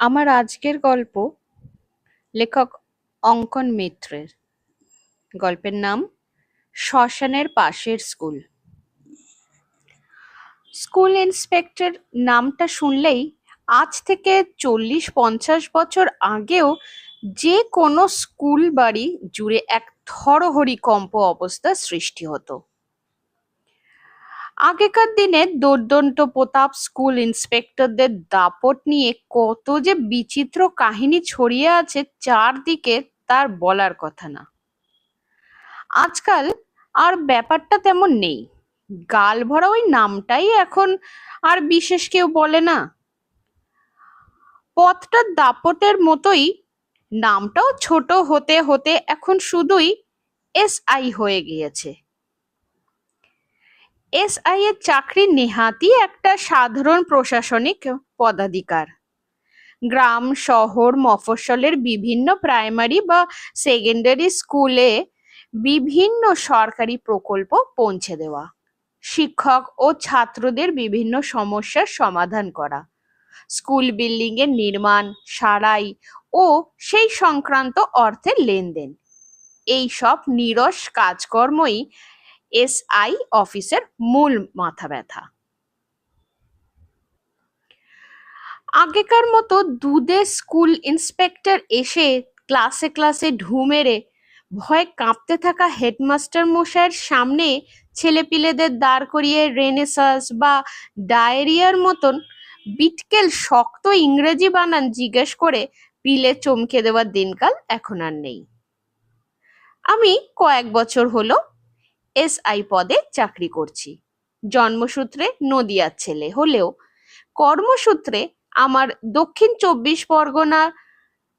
আমার আজকের গল্প লেখক অঙ্কন মিত্রের। গল্পের নাম শ্মশানের পাশের স্কুল। স্কুল ইন্সপেক্টর নামটা শুনলেই আজ থেকে চল্লিশ পঞ্চাশ বছর আগেও যে কোনো স্কুল বাড়ি জুড়ে এক থরহরি কম্প অবস্থা সৃষ্টি হতো। আগেকার দিনে দোর্দণ্ড প্রতাপ স্কুল ইন্সপেক্টরদের দাপট নিয়ে কত যে বিচিত্র কাহিনী ছড়িয়ে আছে চারদিকে তার বলার কথা না। আজকাল আর ব্যাপারটা তেমন নেই। গাল ভরা ওই নামটাই এখন আর বিশেষ কেউ বলে না। পথটা দাপটের মতোই, নামটাও ছোট হতে হতে এখন শুধুই এস আই হয়ে গিয়েছে। এসআই এর চাকরি নেহাতি একটা সাধারণ প্রশাসনিক পদাধিকার। গ্রাম, শহর, মফস্বলের বিভিন্ন প্রাইমারি বা সেকেন্ডারি স্কুলে বিভিন্ন সরকারি প্রকল্প পৌঁছে দেওয়া। শিক্ষক ও ছাত্রদের বিভিন্ন সমস্যার সমাধান করা। স্কুল বিল্ডিং এর নির্মাণ, সারাই ও সেই সংক্রান্ত অর্থের লেনদেন। এই সব নিরস কাজকর্মই এসআই অফিসের মূল মাথা ব্যথা। আগেকার মতো দুধে স্কুল ইন্সপেক্টর এসে ক্লাসে ক্লাসে ঢু মেরে ভয়ে কাঁপতে থাকা হেডমাস্টার মশাইয়ের সামনে ছেলেপিলেদের দাঁড় করিয়ে রেনেসাস বা ডায়েরিয়ার মতন বিটকেল শক্ত ইংরেজি বানান জিজ্ঞেস করে পিলে চমকে দেওয়ার দিনকাল এখন আর নেই। আমি কয়েক বছর হলো এসআই পদে চাকরি করছি। জন্মসূত্রে নদিয়ার ছেলে হলেও কর্মসূত্রে আমার দক্ষিণ চব্বিশ পরগনা,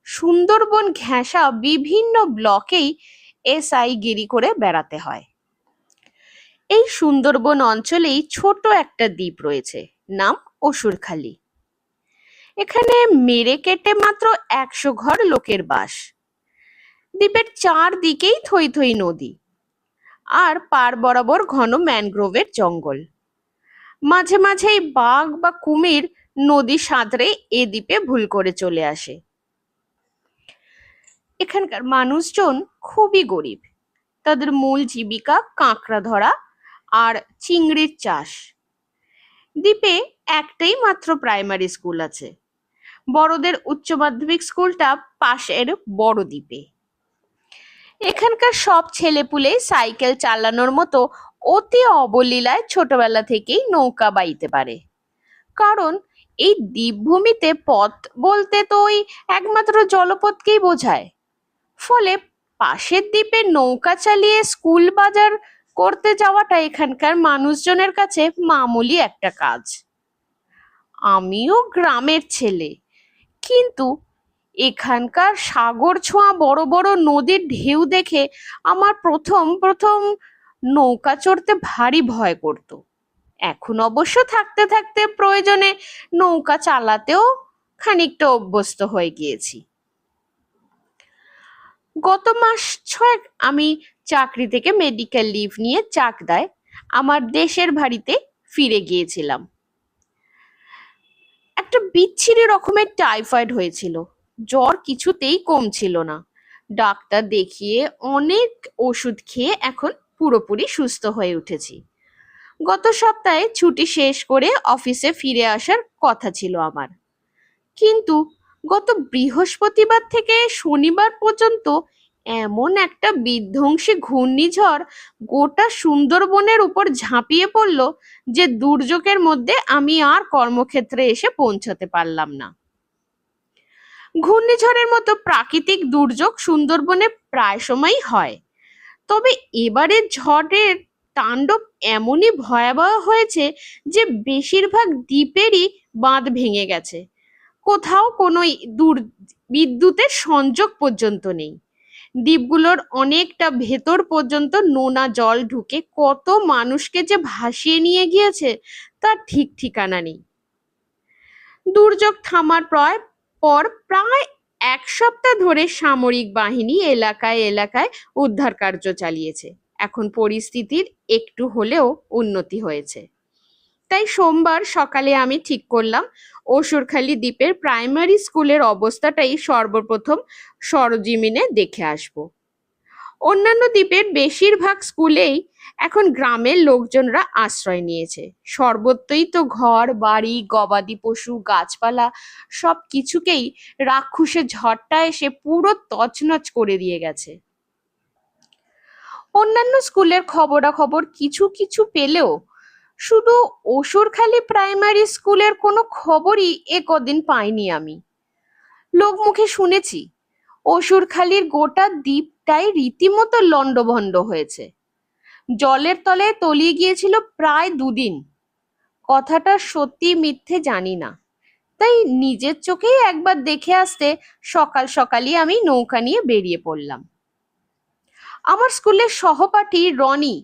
সুন্দরবন ঘেঁষা বিভিন্ন ব্লকেই এসআই গিরি করে বেড়াতে হয়। এই সুন্দরবন অঞ্চলেই ছোট একটা দ্বীপ রয়েছে, নাম অসুরখালি। এখানে মেরে কেটে মাত্র একশো ঘর লোকের বাস। দ্বীপের চারদিকেই থই থই নদী। আর পার বরাবর ঘন ম্যানগ্রোভের জঙ্গল। মাঝে মাঝেই বাঘ বা কুমির নদী সাঁতরে এ দ্বীপে ভুল করে চলে আসে। এখানকার মানুষজন খুবই গরিব। তাদের মূল জীবিকা কাঁকড়া ধরা আর চিংড়ির চাষ। দ্বীপে একটাই মাত্র প্রাইমারি স্কুল আছে। বড়দের উচ্চ মাধ্যমিক স্কুলটা পাশের বড় দ্বীপে। এখানকার সব ছেলেপুলে সাইকেল চালানোর মতো অতি অবলীলায় ছোটবেলা থেকেই নৌকা বাইতে পারে। কারণ এই দ্বীপভূমিতে পথ বলতে তো ওই একমাত্র জলপথকেই বোঝায়। ফলে পাশের দ্বীপে নৌকা চালিয়ে স্কুল বাজার করতে যাওয়াটা এখানকার মানুষজনের কাছে মামুলি একটা কাজ। আমিও গ্রামের ছেলে, কিন্তু এখানকার সাগর ছোঁয়া বড় বড় নদীর ঢেউ দেখে আমার প্রথম প্রথম নৌকা চড়তে ভারী ভয় করত। এখন অবশ্য থাকতে থাকতে প্রয়োজনে নৌকা চালাতেও খানিকটা অভ্যস্ত হয়ে গিয়েছি। গত মাস ছয়েক আমি চাকরি থেকে মেডিকেল লিভ নিয়ে চাকদায় আমার দেশের বাড়িতে ফিরে গিয়েছিলাম। একটা বিচ্ছিরি রকমের টাইফয়েড হয়েছিল। জ্বর কিছুতেই কমছিল না। ডাক্তার দেখিয়ে অনেক ওষুধ খেয়ে এখন পুরোপুরি সুস্থ হয়ে উঠেছি। গত সপ্তাহে ছুটি শেষ করে অফিসে ফিরে আসার কথা ছিল আমার। কিন্তু গত বৃহস্পতিবার থেকে শনিবার পর্যন্ত এমন একটা বিধ্বংসী ঘূর্ণিঝড় গোটা সুন্দরবনের উপর ঝাঁপিয়ে পড়ল যে দুর্যোগের মধ্যে আমি আর কর্মক্ষেত্রে এসে পৌঁছাতে পারলাম না। ঘূর্ণিঝড়ের মতো প্রাকৃতিক দুর্যোগ সুন্দরবনে প্রায় সময়ই হয়। তবে এবারের ঝড়ের তাণ্ডব এমনই ভয়াবহ হয়েছে যে বেশিরভাগ দ্বীপেরই বাঁধ ভেঙে গেছে। কোথাও কোনো দূর বিদ্যুতের সংযোগ পর্যন্ত নেই। দ্বীপগুলোর অনেকটা ভেতর পর্যন্ত নোনা জল ঢুকে কত মানুষকে যে ভাসিয়ে নিয়ে গিয়েছে, তার ঠিক ঠিকানা নেই। দুর্যোগ থামার প্রায় পর প্রায় এক সপ্তাহ ধরে সামরিক বাহিনী এলাকায় এলাকায় উদ্ধার কার্য চালিয়েছে। এখন পরিস্থিতির একটু হলেও উন্নতি হয়েছে। তাই সোমবার সকালে আমি ঠিক করলাম, অসুরখালি দ্বীপের প্রাইমারি স্কুলের অবস্থাটাই সর্বপ্রথম সরজিমিনে দেখে আসব। অন্যান্য দ্বীপের বেশিরভাগ স্কুলেই এখন গ্রামের লোকজনরা আশ্রয় নিয়েছে। সর্বত্রই তো ঘর, বাড়ি, গবাদি পশু, গাছপালা সব কিছুকেই রাক্ষসের ঝড়টা এসে পুরো তছনছ করে দিয়ে গেছে। অন্যান্য স্কুলের খবরাখবর কিছু কিছু পেলেও শুধু ওসরখালি প্রাইমারি স্কুলের কোনো খবরই এ কদিন পাইনি আমি। লোকমুখে শুনেছি অসুরখালির গোটা দ্বীপটাই রীতিমতো লণ্ডভণ্ড হয়েছে। জলের তলায় তলিয়ে গিয়েছিল প্রায় দুদিন। কথাটা সত্যি মিথ্যে জানি না। তাই নিজের চোখেই একবার দেখে আসতে সকাল সকালই আমি নৌকা নিয়ে বেরিয়ে পড়লাম। আমার স্কুলের সহপাঠী রনি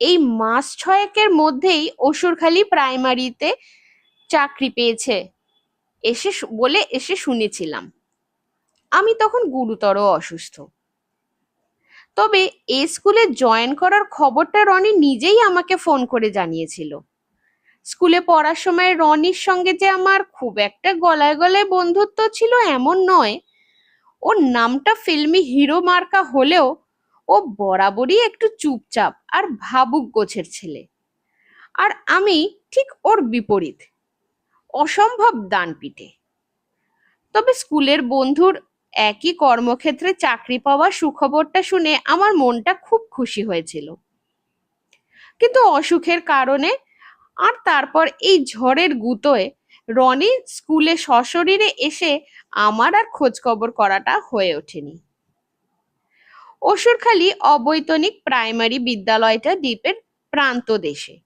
এই মাস ছয়েকের মধ্যেই অসুরখালি প্রাইমারিতে চাকরি পেয়েছে, এসে বলে এসে শুনেছিলাম। আমি তখন গুরুতর অসুস্থ। তবে এ স্কুলে জয়েন করার খবরটা রনি নিজেই আমাকে ফোন করে জানিয়েছিল। স্কুলে পড়ার সময় রনির সঙ্গে যে আমার খুব একটা গলায় গলায় বন্ধুত্ব ছিল এমন নয়। ওর নামটা ফিল্মি হিরো মার্কা হলেও ও বরাবরই একটু চুপচাপ আর ভাবুক গোছের ছেলে। আর আমি ঠিক ওর বিপরীত। অসম্ভব দানপিটে। তবে স্কুলের বন্ধুর একই কর্মক্ষেত্রে চাকরি পাওয়ার সুখবরটা শুনে আমার মনটা খুব খুশি হয়েছিল। কিন্তু অসুখের কারণে আর তারপর এই ঝড়ের গুতোয় রনি স্কুলে সশরীরে এসে আমার আর খোঁজখবর করাটা হয়ে ওঠেনি। অসুরখালী অবৈতনিক প্রাইমারি বিদ্যালয়টা দ্বীপের প্রান্ত দেশে।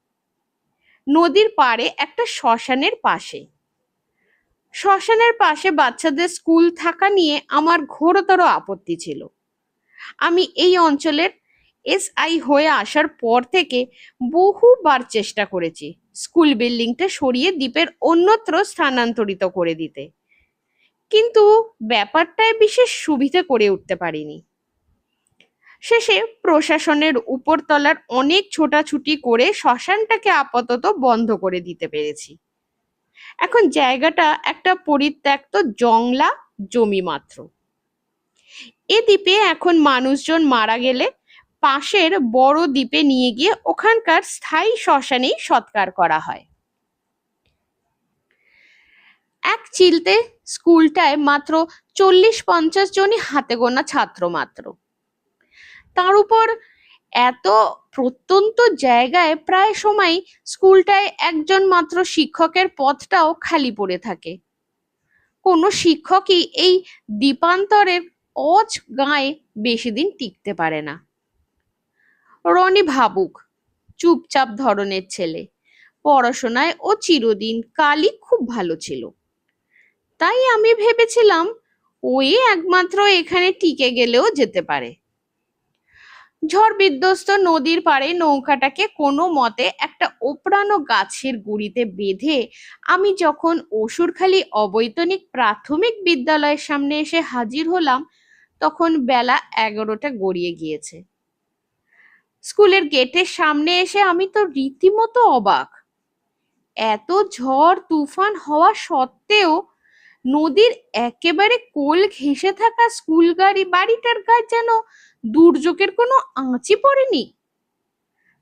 নদীর পাড়ে একটা শ্মশানের পাশে। শ্মশানের পাশে বাচ্চাদের স্কুল থাকা নিয়ে আমার ঘোরতর আপত্তি ছিল। আমি এই অঞ্চলের এসআই হয়ে আসার পর থেকে বহুবার চেষ্টা করেছি স্কুল বিল্ডিংটা সরিয়ে দ্বীপের অন্যত্র স্থানান্তরিত করে দিতে। কিন্তু ব্যাপারটায় বিশেষ সুবিধা করে উঠতে পারিনি। শেষে প্রশাসনের উপরতলার অনেক ছোটাছুটি করে শ্মশানটাকে আপাতত বন্ধ করে দিতে পেরেছি। এখন জায়গাটা একটা পরিত্যক্ত জংলা জমি মাত্র। এ দ্বীপে এখন মানুষজন মারা গেলে পাশের বড় দ্বীপে নিয়ে গিয়ে ওখানকার স্থায়ী শ্মশানেই সৎকার করা হয়। এক চিলতে স্কুলটায় মাত্র চল্লিশ পঞ্চাশ জনই হাতে গোনা ছাত্র মাত্র। তার উপর এত প্রত্যন্ত জায়গায় প্রায় সময় স্কুলটায় একজন মাত্র শিক্ষকের পদটাও খালি পড়ে থাকে। কোনো শিক্ষকই এই দ্বীপান্তরের অজ গায়ে বেশি দিন টিকতে পারে না। রনি ভাবুক, চুপচাপ ধরনের ছেলে। পড়াশোনায় ও চিরদিন কালই খুব ভালো ছিল। তাই আমি ভেবেছিলাম, ওই একমাত্র এখানে টিকে গেলেও যেতে পারে। ঝড় বিধ্বস্ত নদীর পাড়ে নৌকাটাকে কোনো মতে একটা ওপরানো গাছের গুড়িতে বেঁধে আমি যখন অসুরখালী অবৈতনিক প্রাথমিক বিদ্যালয়ের সামনে এসে হাজির হলাম, তখন বেলা এগারোটা গড়িয়ে গিয়েছে। স্কুলের গেটের সামনে এসে আমি তো রীতিমতো অবাক। এত ঝড়, তুফান হওয়া সত্ত্বেও নদীর একেবারে কোল ঘেঁষে থাকা স্কুল গাড়ি বাড়িটার গায়ে যেন দুর্যোগের কোনো আঁচই পড়েনি।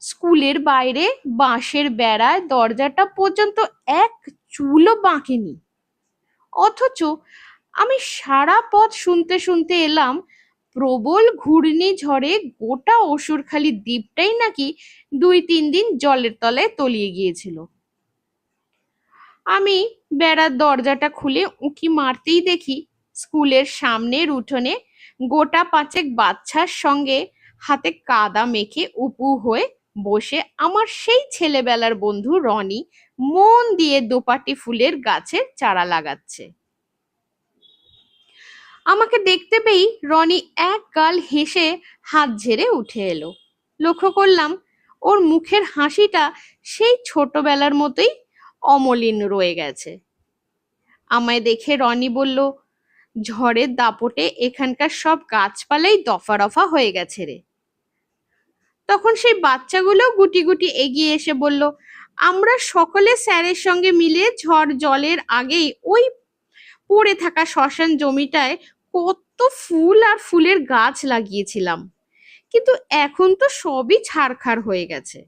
স্কুলের বাইরে বাঁশের বেড়ায় দরজাটা পর্যন্ত এক চুলও বাঁকেনি। অথচ আমি সারা পথ শুনতে শুনতে এলাম, প্রবল ঘূর্ণিঝড়ে গোটা অসুরখালি দ্বীপটাই নাকি দুই তিন দিন জলের তলায় তলিয়ে গিয়েছিল। আমি বেড়ার দরজাটা খুলে উঁকি মারতেই দেখি স্কুলের সামনের উঠোনে গোটা পাঁচেক বাচ্চার সঙ্গে হাতে কাদা মেখে উপু হয়ে বসে আমার সেই ছেলেবেলার বন্ধু রনি মন দিয়ে দোপাটি ফুলের গাছের চারা লাগাচ্ছে। আমাকে দেখতে পেয়েই রনি এক গাল হেসে হাত ঝেড়ে উঠে এলো। লক্ষ্য করলাম ওর মুখের হাসিটা সেই ছোটবেলার মতোই অমলিন রয়ে গেছে। আমায় দেখে রনি বলল ঝড়ের দাপটে এখানকার সব গাছপালাই দফা রফা হয়ে গেছে রে। তখন সেই বাচ্চাগুলো গুটি গুটি এগিয়ে এসে বলল, আমরা সকলে স্যারের সঙ্গে মিলে ঝড় জলের আগেই ওই পড়ে থাকা শ্মশান জমিটায় কত ফুল আর ফুলের গাছ লাগিয়েছিলাম। কিন্তু এখন তো সবই ছারখার হয়ে গেছে।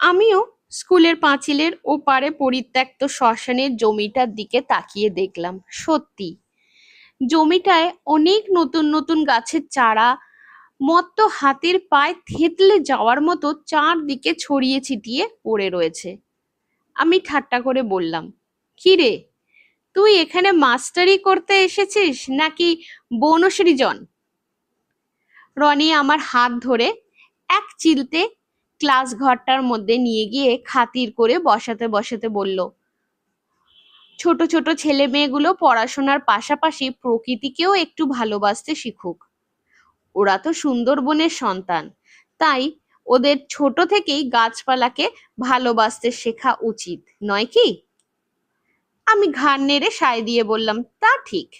আমিও স্কুলের পাঁচিলের ওপারে পরিত্যক্ত শ্মশানের জমিটার দিকে তাকিয়ে দেখলাম, সত্যি। জমিটায় অনেক নতুন নতুন গাছের চারা, মত্ত হাতের পায়ে থেতলে যাওয়ার মতো চারদিকে ছড়িয়ে ছিটিয়ে পড়ে রয়েছে। আমি ঠাট্টা করে বললাম, কি রে, তুই এখানে মাস্টারি করতে এসেছিস নাকি বনসৃজন রনি আমার হাত ধরে এক চিলতে ক্লাস ঘরটার মধ্যে নিয়ে গিয়ে খাতির করে বসাতে বসাতে বলল, ছোট ছোট ছেলে মেয়েগুলো পড়াশোনার পাশাপাশি প্রকৃতিকেও একটু ভালোবাসতে শিখুক। ওরা তো সুন্দরবনের সন্তান। তাই ওদের ছোট থেকেই গাছপালাকে ভালোবাসতে শেখা উচিত, নয় কি? আমি ঘাড় নেড়ে সায় দিয়ে বললাম, তা ঠিক।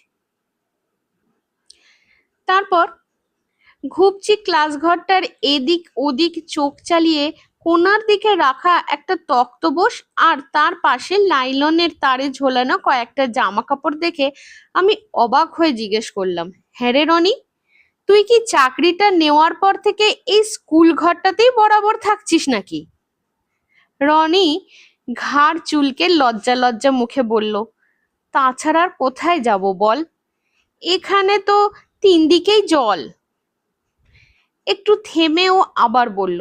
তারপর ঘুপচি ক্লাস ঘরটার এদিক ওদিক চোখ চালিয়ে কোনার দিকে রাখা একটা তক্তবোস আর তার পাশে লাইলনের তারে ঝোলানো কয়েকটা জামা কাপড় দেখে আমি অবাক হয়ে জিজ্ঞেস করলাম হ্যাঁ রে রনি, তুই কি চাকরিটা নেওয়ার পর থেকে এই স্কুল ঘরটাতেই বরাবর থাকছিস নাকি? রনি ঘাড় চুলকে লজ্জা লজ্জা মুখে বলল, তাছাড়া আর কোথায় যাব বল? এখানে তো তিন দিকেই জল। একটু থেমেও আবার বলল,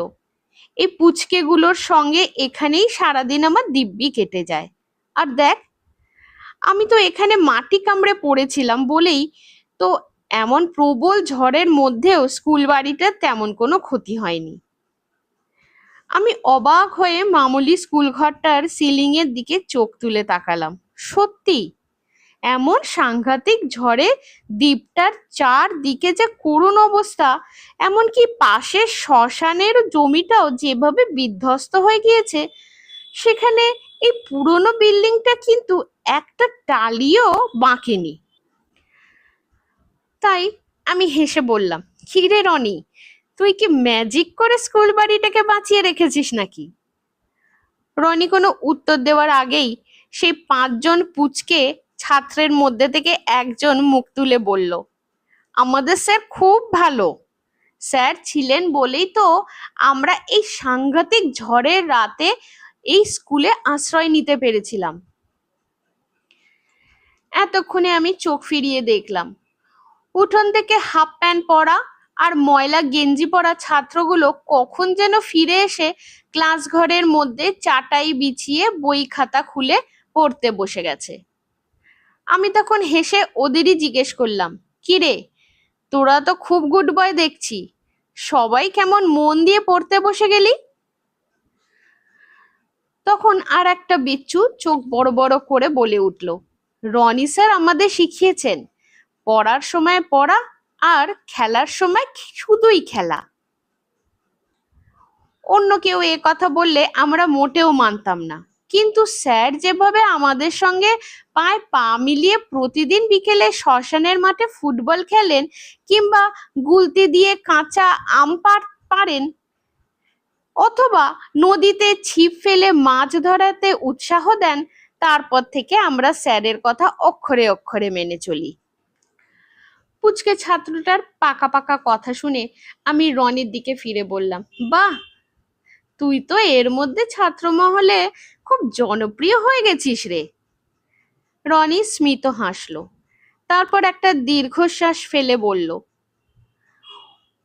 এই পুচকেগুলোর সঙ্গে এখানেই সারাদিন আমার দিব্যি কেটে যায়। আর দেখ, আমি তো এখানে মাটি কামড়ে পড়েছিলাম বলেই তো এমন প্রবল ঝড়ের মধ্যেও স্কুল বাড়িটার তেমন কোনো ক্ষতি হয়নি। আমি অবাক হয়ে মামুলি স্কুল ঘরটার সিলিং এর দিকে চোখ তুলে তাকালাম। সত্যি? এমন সাংঘাতিক ঝড়ে দ্বীপটার চারদিকে যে করুণ অবস্থা, এমনকি পাশের শ্মশানের জমিটাও যেভাবে বিধ্বস্ত হয়ে গিয়েছে, সেখানে এই পুরনো বিল্ডিংটা কিন্তু একটা টালিও বাঁকেনি। তাই আমি হেসে বললাম খিরে রনি, তুই কি ম্যাজিক করে স্কুল বাড়িটাকে বাঁচিয়ে রেখেছিস নাকি? রনি কোনো উত্তর দেওয়ার আগেই সেই পাঁচজন পুচকে ছাত্রের মধ্যে থেকে একজন মুখ তুলে বলল, আমাদের স্যার খুব ভালো। স্যার ছিলেন বলেই তো আমরা এই সাংঘাতিক ঝড়ের রাতে এই স্কুলে আশ্রয় নিতে পেরেছিলাম। এতক্ষণে আমি চোখ ফিরিয়ে দেখলাম। উঠোন থেকে হাফ প্যান্ট পরা আর ময়লা গেঞ্জি পরা ছাত্রগুলো কখন যেন ফিরে এসে ক্লাস ঘরের মধ্যে চাটাই বিছিয়ে বই খাতা খুলে পড়তে বসে গেছে। আমি তখন হেসে ওদেরই জিজ্ঞেস করলাম, কিরে, তোরা তো খুব গুড বয় দেখছি। সবাই কেমন মন দিয়ে পড়তে বসে গেলি? তখন আর একটা বিচ্ছু চোখ বড় বড় করে বলে উঠল, রনি স্যার আমাদের শিখিয়েছেন, পড়ার সময় পড়া আর খেলার সময় শুধুই খেলা। অন্য কেউ এ কথা বললে আমরা মোটেও মানতাম না। কিন্তু স্যার যেভাবে আমাদের সঙ্গে পায়ে পা মিলিয়ে প্রতিদিন বিকেলে শ্মশানের মাঠে ফুটবল খেলেন কিংবা গুলতি দিয়ে কাঁচা আম পার- পারেন অথবা নদীতে ছিপ ফেলে মাছ ধরাতে উৎসাহ দেন, তারপর থেকে আমরা স্যারের কথা অক্ষরে অক্ষরে মেনে চলি। পুচকে ছাত্রটার পাকা পাকা কথা শুনে আমি রনির দিকে ফিরে বললাম, বাহ, তুই তো এর মধ্যে ছাত্র মহলে খুব জনপ্রিয় হয়ে গেছিস রে। রনি স্মিত হাসলো। তারপর একটা দীর্ঘশ্বাস ফেলে বলল,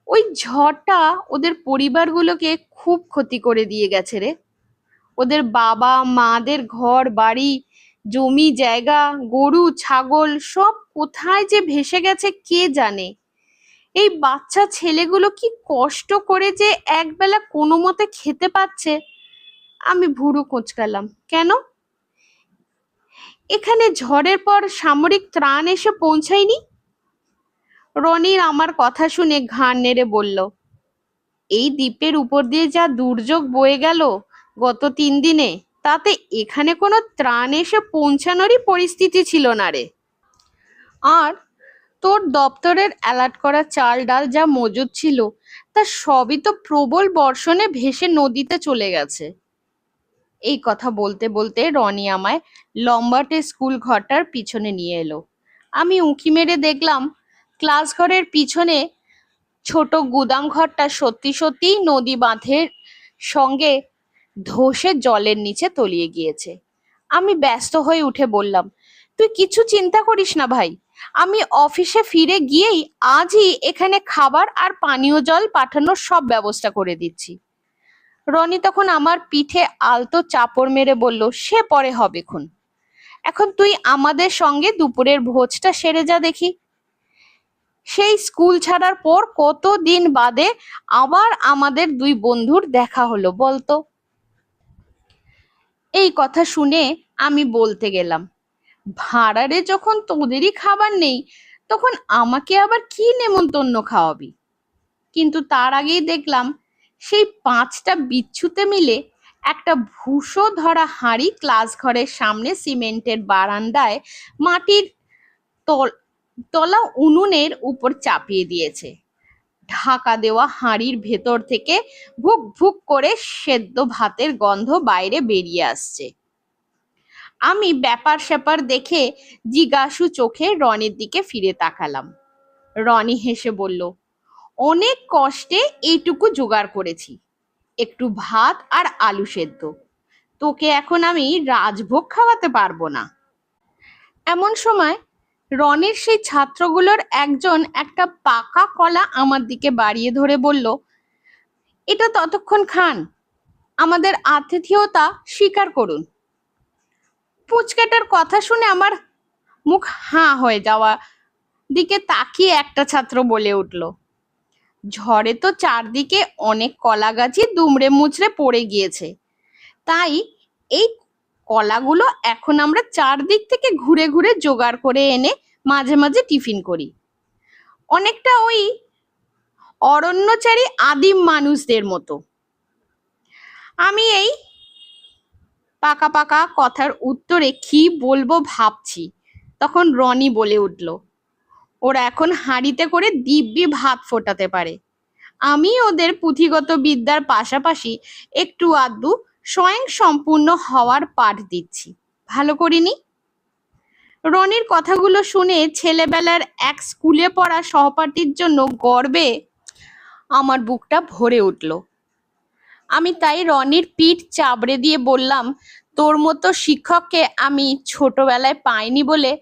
ওই ঝড়টা ওদের পরিবারগুলোকে খুব ক্ষতি করে দিয়ে গেছে রে। ওদের বাবা, মাদের ঘর, বাড়ি, জমি, জায়গা, গরু, ছাগল, সব কোথায় যে ভেসে গেছে কে জানে। এই বাচ্চা ছেলেগুলো কি কষ্ট করে যে একবেলা কোনো মতে খেতে পাচ্ছে আমি ভুরু কোঁচকালাম। কেন? এখানে ঝড়ের পর সামরিক ত্রাণ এসে পৌঁছায়নি? রনির আমার কথা শুনে ঘাড় নেড়ে বলল, এই দ্বীপের উপর দিয়ে যা দুর্যোগ বয়ে গেল গত তিন দিনে, তাতে এখানে কোনো ত্রাণ এসে পৌঁছানোরই পরিস্থিতি ছিল না রে। আর তোর দপ্তরের অ্যালার্ট করা চাল ডাল যা মজুদ ছিল, তা সবই তো প্রবল বর্ষণে ভেসে নদীতে চলে গেছে। এই কথা বলতে বলতে রনি আমায় লম্বাটে স্কুল ঘরটার পিছনে নিয়ে এলো। আমি উঁকি মেরে দেখলাম ক্লাস ঘরের পিছনে ছোট গুদাম ঘরটা সত্যি সত্যিই নদী বাঁধের সঙ্গে ধসে জলের নিচে তলিয়ে গিয়েছে। আমি ব্যস্ত হয়ে উঠে বললাম, তুই কিছু চিন্তা করিস না ভাই, আমি অফিসে ফিরে গিয়েই আজই এখানে খাবার আর পানীয় জল পাঠানোর সব ব্যবস্থা করে দিচ্ছি। রনি তখন আমার পিঠে আলতো চাপড় মেরে বলল, সে পরে হবে খুন। এখন তুই আমাদের সঙ্গে দুপুরের ভোজটা সেরে যা দেখি। সেই স্কুল ছাড়ার পর কত দিন বাদে আবার আমাদের দুই বন্ধুর দেখা হলো, বলতো। এই কথা শুনে আমি বলতে গেলাম, ভাড়ারে যখন তোদেরই খাবার নেই, তখন আমাকে আবার কি নেমন্তন্ন খাওয়াবি? কিন্তু তার আগেই দেখলাম সেই পাঁচটা বিচ্ছুতে মিলে একটা ভুসো ধরা হাঁড়ি ক্লাস ঘরের সামনে সিমেন্টের বারান্দায় মাটির তলা উনুনের উপর চাপিয়ে দিয়েছে। ঢাকা দেওয়া হাঁড়ির ভেতর থেকে ভুক ভুক করে সেদ্ধ ভাতের গন্ধ বাইরে বেরিয়ে আসছে। আমি ব্যাপার স্যাপার দেখে জিজ্ঞাসু চোখে রনির দিকে ফিরে তাকালাম। রনি হেসে বলল অনেক কষ্টে এইটুকু জোগাড় করেছি। একটু ভাত আর আলু সেদ্ধ। তোকে এখন আমি রাজভোগ খাওয়াতে পারব না। এমন সময় রনির সেই ছাত্রগুলোর একজন একটা পাকা কলা আমার দিকে বাড়িয়ে ধরে বলল, এটা ততক্ষণ খান। আমাদের আতিথেয়তা স্বীকার করুন। পুচকাটার কথা শুনে আমার মুখ হাঁ হয়ে যাওয়া দিকে তাকিয়ে একটা ছাত্র বলে উঠল ঝড়ে তো চারদিকে অনেক কলা গাছই দুমড়ে মুচড়ে পড়ে গিয়েছে। তাই এই কলাগুলো এখন আমরা চারদিক থেকে ঘুরে ঘুরে জোগাড় করে এনে মাঝে মাঝে টিফিন করি। অনেকটা ওই অরণ্যচারী আদিম মানুষদের মতো। আমি এই পাকা পাকা কথার উত্তরে কি বলব ভাবছি। তখন রনি বলে উঠল ওরা এখন হাঁড়িতে করে দিব্যি ভাত ফোটাতে পারে। আমি ওদের পুঁথিগত বিদ্যার পাশাপাশি একটু আধটু স্বয়ং সম্পূর্ণ হওয়ার পাঠ দিচ্ছি। ভালো করিনি? রনির কথাগুলো শুনে ছেলেবেলার এক স্কুলে পড়া সহপাঠীর জন্য গর্বে আমার বুকটা ভরে উঠল। আমি তাই রনির পিঠ চাবড়ে দিয়ে বললাম, তোর মতো শিক্ষককে আমি ছোটবেলায় পাইনি বলে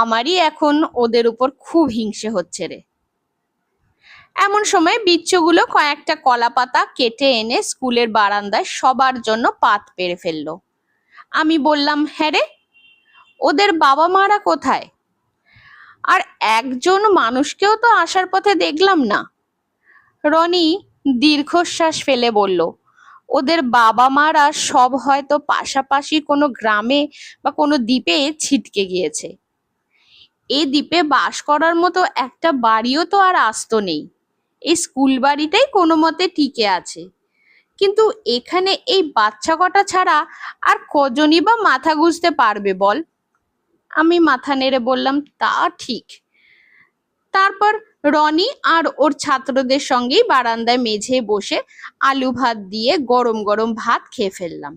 আমারই এখন ওদের উপর খুব হিংসে হচ্ছে রে। এমন সময় বিচ্ছুগুলো কয়েকটা কলা পাতা কেটে এনে স্কুলের বারান্দায় সবার জন্য পাত পেরে ফেলল। আমি বললাম হ্যাঁ রে, ওদের বাবা মারা কোথায়? আর একজন মানুষকেও তো আসার পথে দেখলাম না। রনি দীর্ঘশ্বাস ফেলে বলল, ওদের বাবা মারা সব হয়তো পাশাপাশি কোনো গ্রামে বা কোনো দ্বীপে ছিটকে গিয়েছে। এই দ্বীপে বাস করার মতো একটা বাড়িও তো আর আস্ত নেই। এই স্কুল বাড়িটাই কোনো মতে টিকে আছে। কিন্তু এখানে এই বাচ্চা কটা ছাড়া আর কজনই বা মাথা গুঁজতে পারবে বল? আমি মাথা নেড়ে বললাম, তা ঠিক। তারপর রনি আর ওর ছাত্রদের সঙ্গেই বারান্দায় মেঝে বসে আলু ভাত দিয়ে গরম গরম ভাত খেয়ে ফেললাম।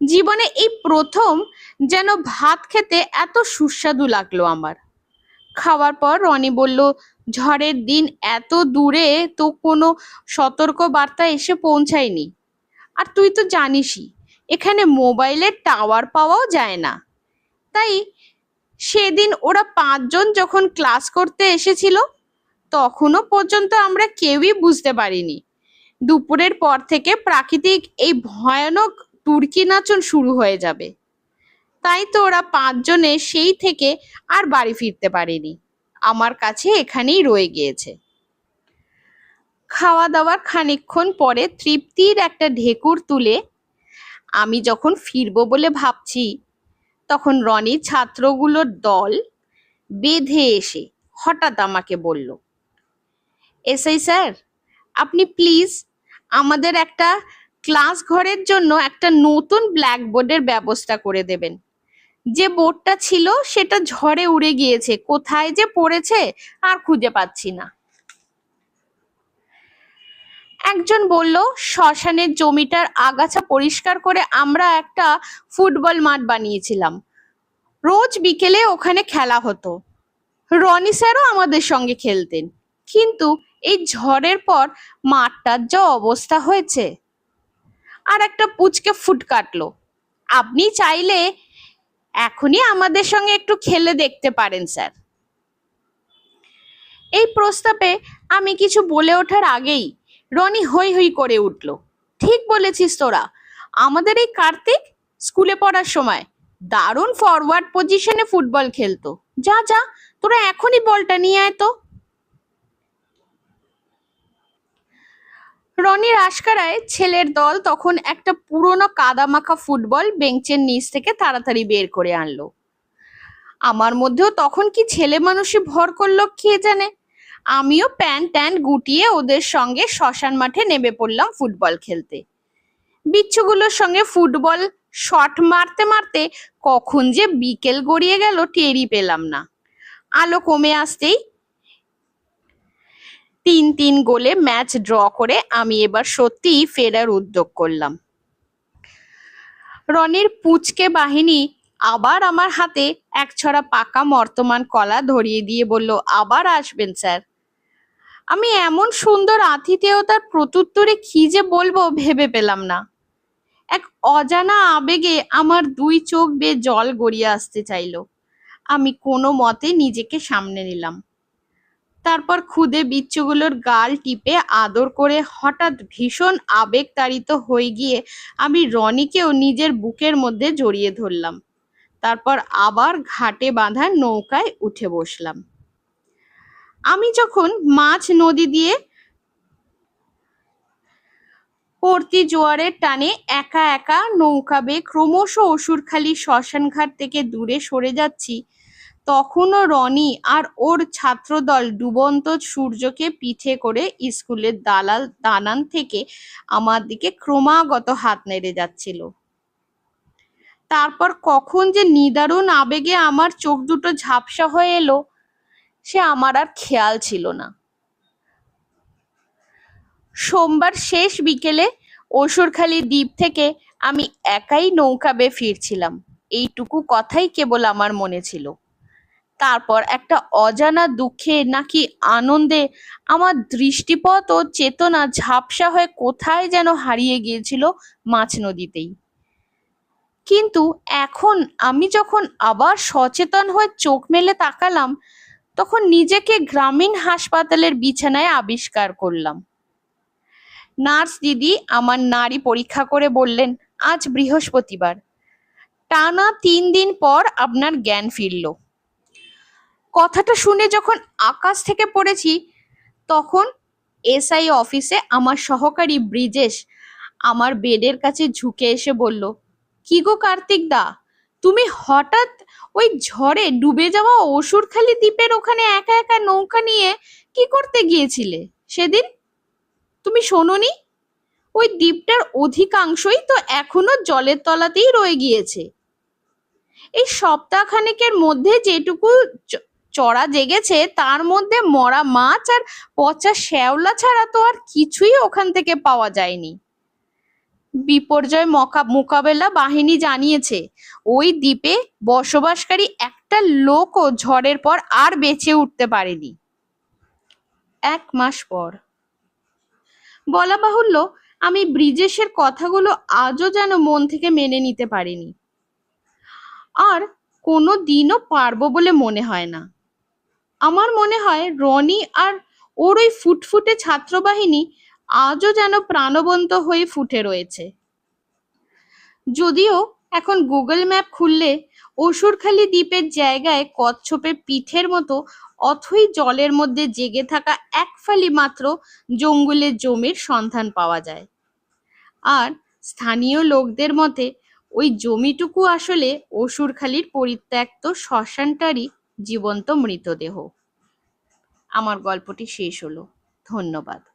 জীবনে এই প্রথম যেন ভাত খেতে এত সুস্বাদু লাগল আমার। খাওয়ার পর রনি বলল, ঝড়ের দিন এত দূরে তো কোনো সতর্ক বার্তা এসে পৌঁছায়নি। আর তুই তো জানিসই, এখানে মোবাইলের টাওয়ার পাওয়াও যায় না। তাই সেদিন ওরা পাঁচজন যখন ক্লাস করতে এসেছিল তখনও পর্যন্ত আমরা কেউই বুঝতে পারিনি। দুপুরের পর থেকে প্রাকৃতিক এই ভয়ানক তুর্কি নাচন শুরু হয়ে যাবে। তাই তো ওরা পাঁচজনে সেই থেকে আর বাড়ি ফিরতে পারেনি। আমার কাছে এখানেই রয়ে গিয়েছে। খাওয়া দাওয়ার খানিকক্ষণ পরে তৃপ্তির একটা ঢেকুর তুলে আমি যখন ফিরবো বলে ভাবছি, তখন রনি ছাত্রগুলোর দল বেঁধে এসে হঠাৎ আমাকে বলল, এসআই স্যার, আপনি প্লিজ আমাদের একটা ক্লাস ঘরের জন্য একটা নতুন ব্ল্যাকবোর্ডের ব্যবস্থা করে দেবেন। যে বোর্ডটা ছিল সেটা ঝড়ে উড়ে গিয়েছে, কোথায় যে পড়েছে আর খুঁজে পাচ্ছি না। একজন বলল, শ্মশানের জমিটার আগাছা পরিষ্কার করে আমরা একটা ফুটবল মাঠ বানিয়েছিলাম। রোজ বিকেলে ওখানে খেলা হতো। রনি স্যারও আমাদের সঙ্গে খেলতেন। কিন্তু এই ঝড়ের পর মাঠটার যা অবস্থা হয়েছে আর একটা পুচকে ফুট কাটলো। আপনি চাইলে এখনই আমাদের সঙ্গে একটু খেলে দেখতে পারেন, স্যার। এই প্রস্তাবে আমি কিছু বলে ওঠার আগেই রনি হই হই করে উঠল। ঠিক বলেছিস তোরা। আমাদের এই কার্তিক স্কুলে পড়ার সময় দারুণ ফরওয়ার্ড পজিশনে ফুটবল খেলতো। যা যা, তোরা এখনই বলটা নিয়ে আয় তো। রনির আশকারায় ছেলের দল তখন একটা পুরনো কাদামাখা ফুটবল বেঞ্চের নিচ থেকে তাড়াতাড়ি বের করে আনলো। আমার মধ্যেও তখন কি ছেলে মানুষে ভর করল কে জানে? আমিও প্যান্ট ট্যান্ট গুটিয়ে ওদের সঙ্গে শ্মশান মাঠে নেমে পড়লাম ফুটবল খেলতে। বিচ্ছুগুলোর সঙ্গে ফুটবল শট মারতে মারতে কখন যে বিকেল গড়িয়ে গেল টেরই পেলাম না। আলো কমে আসতেই তিন তিন গোলে ম্যাচ ড্র করে আমি এবার সত্যিই ফেরার উদ্যোগ করলাম। রনির পুচকে বাহিনী আবার আমার হাতে এক ছড়া পাকা মর্তমান কলা ধরিয়ে দিয়ে বলল, আবার আসবেন, স্যার। আমি এমন সুন্দর আতিথেয়তার প্রত্যুত্তরে কি যে বলব ভেবে পেলাম না। এক অজানা আবেগে আমার দুই চোখ বেয়ে জল গড়িয়ে আসতে চাইলো। আমি কোনো মতে নিজেকে সামনে নিলাম। তারপর খুদে বিচ্ছুগুলোর গাল টিপে আদর করে হঠাৎ ভীষণ আবেগ তাড়িত হয়ে গিয়ে আমি রনিকেও নিজের বুকের মধ্যে জড়িয়ে ধরলাম। তারপর আবার ঘাটে বাঁধা নৌকায় উঠে বসলাম। আমি যখন মাছ নদী দিয়ে পড়তি জোয়ারের টানে একা একা নৌকা বেয়ে ক্রমশ অসুরখালি শ্মশানঘাট থেকে দূরে সরে যাচ্ছি তখনও রনি আর ওর ছাত্রদল ডুবন্ত সূর্যকে পিঠে করে স্কুলের দালাল দানান থেকে আমার দিকে ক্রমাগত হাত নেড়ে যাচ্ছিল। তারপর কখন যে নিদারুণ আবেগে আমার চোখ দুটো ঝাপসা হয়ে এলো, সে আমার আর খেয়াল ছিল না। সোমবার শেষ বিকেলে অসুরখালি দ্বীপ থেকে আমি একাই নৌকা বেয়ে ফিরছিলাম। এইটুকু কথাই কেবল আমার মনে ছিল। তারপর একটা অজানা দুঃখে নাকি আনন্দে আমার দৃষ্টিপথ ও চেতনা ঝাপসা হয়ে কোথায় যেন হারিয়ে গিয়েছিল মাছ নদীতেই। কিন্তু এখন আমি যখন আবার সচেতন হয়ে চোখ মেলে তাকালাম, তখন নিজেকে গ্রামীণ হাসপাতালের বিছানায় আবিষ্কার করলাম। নার্স দিদি আমার নারী পরীক্ষা করে বললেন, আজ বৃহস্পতিবার। টানা তিন দিন পর আপনার জ্ঞান ফিরল। কথাটা শুনে যখন আকাশ থেকে পড়েছি, তখন এসআই অফিসে আমার সহকারী ব্রিজেশ আমার বেডের কাছে ঝুঁকে এসে বলল, কি গো কার্তিক দা, তুমি হঠাৎ ওই ঝড়ে ডুবে যাওয়া অসুরখালি দ্বীপের ওখানে একা একা নৌকা নিয়ে কি করতে গিয়েছিলে সেদিন? তুমি শোনোনি? ওই দ্বীপটার অধিকাংশই তো এখনও জলের তলাতেই রয়ে গিয়েছে। এই সপ্তাহখানেকের মধ্যে যেটুকু চড়া জেগেছে, তার মধ্যে মরা মাছ আর পচা শ্যাওলা ছাড়া তো আর কিছুই ওখান থেকে পাওয়া যায়নি। বিপর্যয় মকা মোকাবেলা বাহিনী জানিয়েছে, ওই দ্বীপে বসবাসকারী একটা লোকও ঝড়ের পর আর বেঁচে উঠতে পারেনি। এক মাস পর। বলা বাহুল্য, আমি ব্রিজেশের কথাগুলো আজও যেন মন থেকে মেনে নিতে পারিনি। আর কোনো দিনও পারব বলে মনে হয় না। আমার মনে হয় রনি আর ওর ওই ফুটফুটে ছাত্রবাহিনী আজও যেন প্রাণবন্ত হয়ে ফুটে রয়েছে। যদিও এখন গুগল ম্যাপ খুললে অসুরখালি দ্বীপের জায়গায় কচ্ছপের পিঠের মতো অথই জলের মধ্যে জেগে থাকা এক ফালি মাত্র জঙ্গলের জমির সন্ধান পাওয়া যায়। আর স্থানীয় লোকদের মতে ওই জমিটুকু আসলে অসুরখালির পরিত্যক্ত শ্মশানটারই জীবন্ত মৃতদেহ। আমার গল্পটি শেষ হলো। ধন্যবাদ।